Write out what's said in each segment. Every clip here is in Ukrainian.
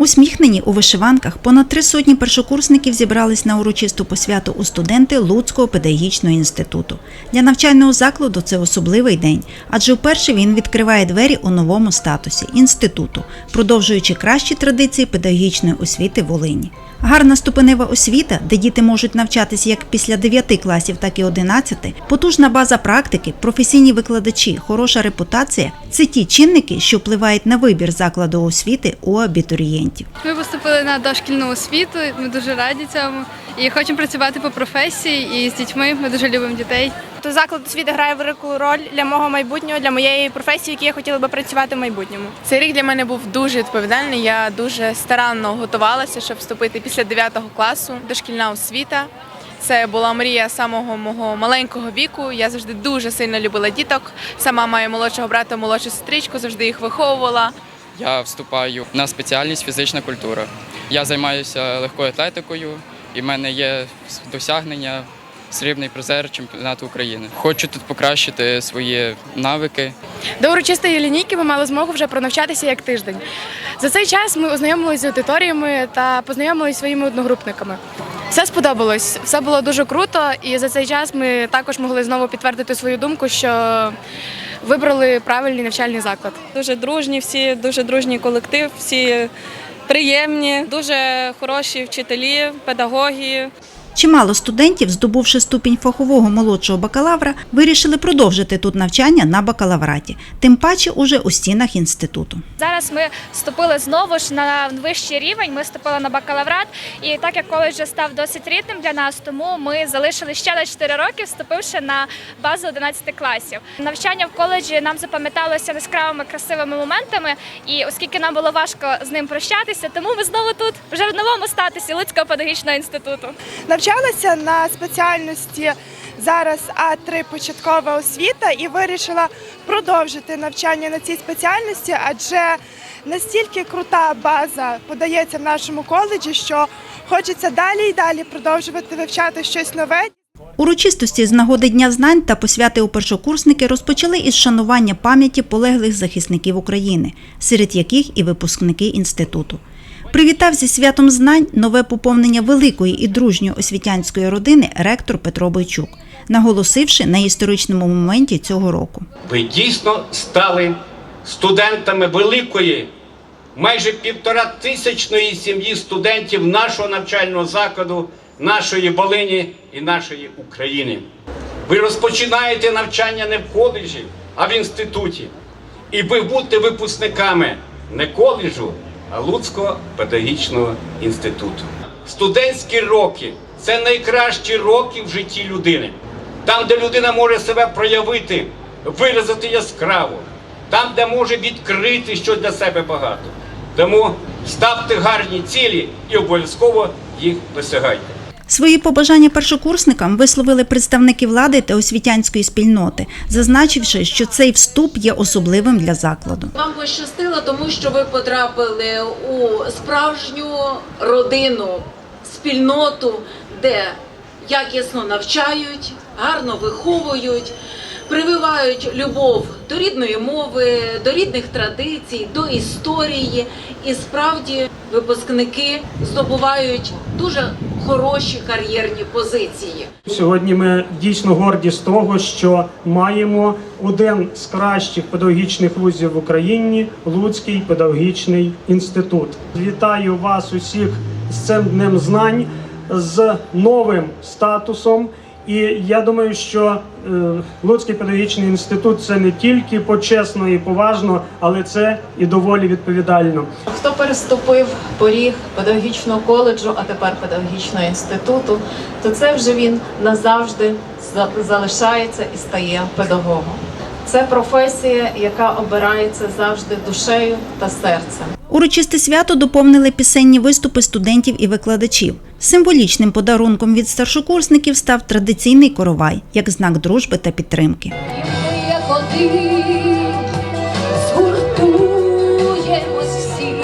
Усміхнені у вишиванках понад три сотні першокурсників зібрались на урочисту посвяту у студенти Луцького педагогічного інституту. Для навчального закладу це особливий день, адже вперше він відкриває двері у новому статусі інституту, продовжуючи кращі традиції педагогічної освіти Волині. Гарна ступенева освіта, де діти можуть навчатися як після 9 класів, так і 11, потужна база практики, професійні викладачі, хороша репутація це ті чинники, що впливають на вибір закладу освіти у абітурієнтів. Ми поступили на дошкільну освіту. Ми дуже раді цьому і хочемо працювати по професії і з дітьми. Ми дуже любимо дітей. То заклад освіти грає велику роль для мого майбутнього, для моєї професії, в якій я хотіла би працювати в майбутньому. Цей рік для мене був дуже відповідальний. Я дуже старанно готувалася, щоб вступити після 9 класу. Дошкільна освіта. Це була мрія самого мого маленького віку. Я завжди дуже сильно любила діток. Сама маю молодшого брата, молодшу сестричку, завжди їх виховувала. Я вступаю на спеціальність фізична культура. Я займаюся легкою атлетикою, і в мене є досягнення срібний призер чемпіонату України. Хочу тут покращити свої навики. До урочистої лінійки ми мали змогу вже пронавчатися як тиждень. За цей час ми ознайомилися з аудиторіями та познайомилися зі своїми одногрупниками. Все сподобалось, все було дуже круто, і за цей час ми також могли знову підтвердити свою думку, що вибрали правильний навчальний заклад. Дуже дружні, всі дуже дружній колектив, всі приємні, дуже хороші вчителі, педагоги. Чимало студентів, здобувши ступінь фахового молодшого бакалавра, вирішили продовжити тут навчання на бакалавраті, тим паче уже у стінах інституту. Зараз ми вступили знову ж на вищий рівень. Ми вступили на бакалаврат, і так як коледж вже став досить рідним для нас, тому ми залишили ще на 4 роки, вступивши на базу 11 класів. Навчання в коледжі нам запам'яталося яскравими красивими моментами, і оскільки нам було важко з ним прощатися, тому ми знову тут вже в новому статусі Луцького педагогічного інституту. Навчалася на спеціальності зараз А3 початкова освіта і вирішила продовжити навчання на цій спеціальності, адже настільки крута база подається в нашому коледжі, що хочеться далі і далі продовжувати вивчати щось нове. Урочистості з нагоди Дня знань та посвяти у першокурсники розпочали із шанування пам'яті полеглих захисників України, серед яких і випускники інституту. Привітав зі святом знань нове поповнення великої і дружньої освітянської родини ректор Петро Бойчук, наголосивши на історичному моменті цього року. Ви дійсно стали студентами великої, майже півтора тисячної сім'ї студентів нашого навчального закладу, нашої Волині і нашої України. Ви розпочинаєте навчання не в коледжі, а в інституті. І ви будете випускниками не коледжу, Луцького педагогічного інституту. Студентські роки це найкращі роки в житті людини. Там, де людина може себе проявити, виразити яскраво, там, де може відкрити щось для себе багато. Тому ставте гарні цілі і обов'язково їх досягайте. Свої побажання першокурсникам висловили представники влади та освітянської спільноти, зазначивши, що цей вступ є особливим для закладу. Вам пощастило, тому що ви потрапили у справжню родину, спільноту, де якісно навчають, гарно виховують, прививають любов до рідної мови, до рідних традицій, до історії. І справді випускники здобувають дуже хороші кар'єрні позиції. Сьогодні ми дійсно горді з того, що маємо один з кращих педагогічних вузів в Україні Луцький педагогічний інститут. Вітаю вас усіх з цим днем знань, з новим статусом. І я думаю, що е, Луцький педагогічний інститут це не тільки почесно і поважно, але це і доволі відповідально. Хто переступив поріг педагогічного коледжу, а тепер педагогічного інституту, то це вже він назавжди за- залишається і стає педагогом. Це професія, яка обирається завжди душею та серцем. Урочисте свято доповнили пісенні виступи студентів і викладачів. Символічним подарунком від старшокурсників став традиційний коровай як знак дружби та підтримки. Як один згуртуємось всі.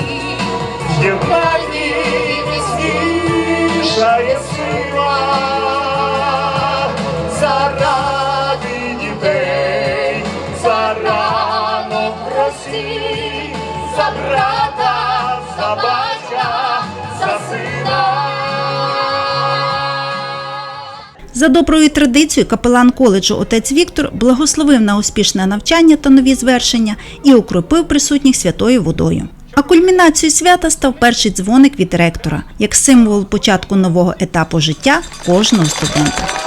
Єднані міцнішає За доброю традицією, капелан коледжу отець Віктор благословив на успішне навчання та нові звершення і укропив присутніх святою водою. А кульмінацією свята став перший дзвоник від ректора як символ початку нового етапу життя кожного студента.